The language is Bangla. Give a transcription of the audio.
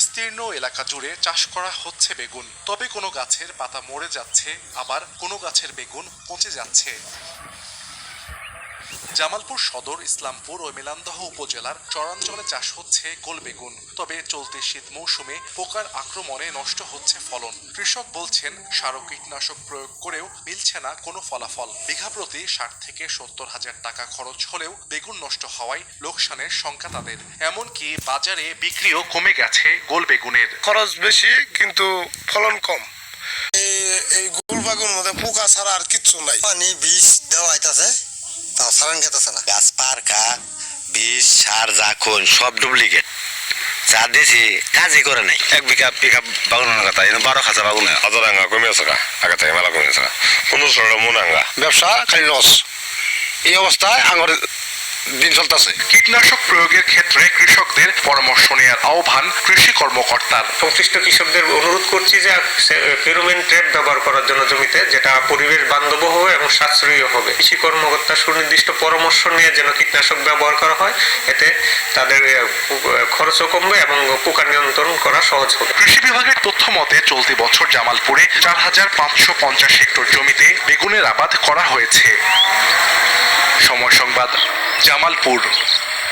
বিস্তীর্ণ এলাকা জুড়ে চাষ করা হচ্ছে বেগুন। তবে কোনো গাছের পাতা মরে যাচ্ছে, আবার কোনো গাছের বেগুন পচে যাচ্ছে। জামালপুর সদর ইসলামপুর ও মেলান্দহ উপজেলার চরাঞ্চলে চাষ হচ্ছে গোল বেগুন। তবে চলতি শীত মৌসুমে পোকার আক্রমণে নষ্ট হচ্ছে ফলন। কৃষক বলছেন সার কীটনাশক প্রয়োগ করেও মিলছে না কোনো ফলাফল। বিঘা প্রতি ষাট থেকে সত্তর হাজার টাকা খরচ হলেও বেগুন নষ্ট হওয়ায় লোকসানের শঙ্কা তাদের। এমনকি বাজারে বিক্রিও কমে গেছে গোল বেগুনের। খরচ বেশি কিন্তু ফলন কম। এই- এই গোল বাগুন মধ্যে পোকা ছাড়া আর কিচ্ছু নাই। পানি বিষ দেওয়া সারান গেতেছে না। গাছ পারকা বিষ সার জাখন সব ডুপ্লিকেট। যা দিয়েছি কাজই করে নাই। এক বিঘা বিঘা বাগুনের কথা এনে বারো খাঁচা বাগুন হাজার আঙ্গা কমে আছে গা আগে থেকে মেলা কমে আছে কোনো সরল মন আঙ্গা ব্যবসা খালি লস। এই অবস্থায় আঙ্গর দিন চলতেছে। কীটনাশক প্রয়োগের ক্ষেত্রে কৃষকদের পরামর্শ নেওয়ার আহ্বান কৃষি কর্মকর্তার। সংশ্লিষ্ট কৃষকদের অনুরোধ করছি যে ফেরোমেন ট্র্যাপ ব্যবহার করার জন্য জমিতে যেটা পরিবেশ বান্ধব হবে এবং সাশ্রয়ী হবে। কৃষি কর্মকর্তা সুনির্দিষ্ট পরামর্শ নিয়ে যেন কীটনাশক ব্যবহার করা হয় এতে তাদের খরচও কমবে এবং পোকা নিয়ন্ত্রণ করা সহজ হবে। কৃষি বিভাগের তথ্য মতে চলতি বছর জামালপুরে চার হাজার পাঁচশো পঞ্চাশ হেক্টর জমিতে বেগুনের আবাদ করা হয়েছে। সময় সংবাদ। জামালপুর।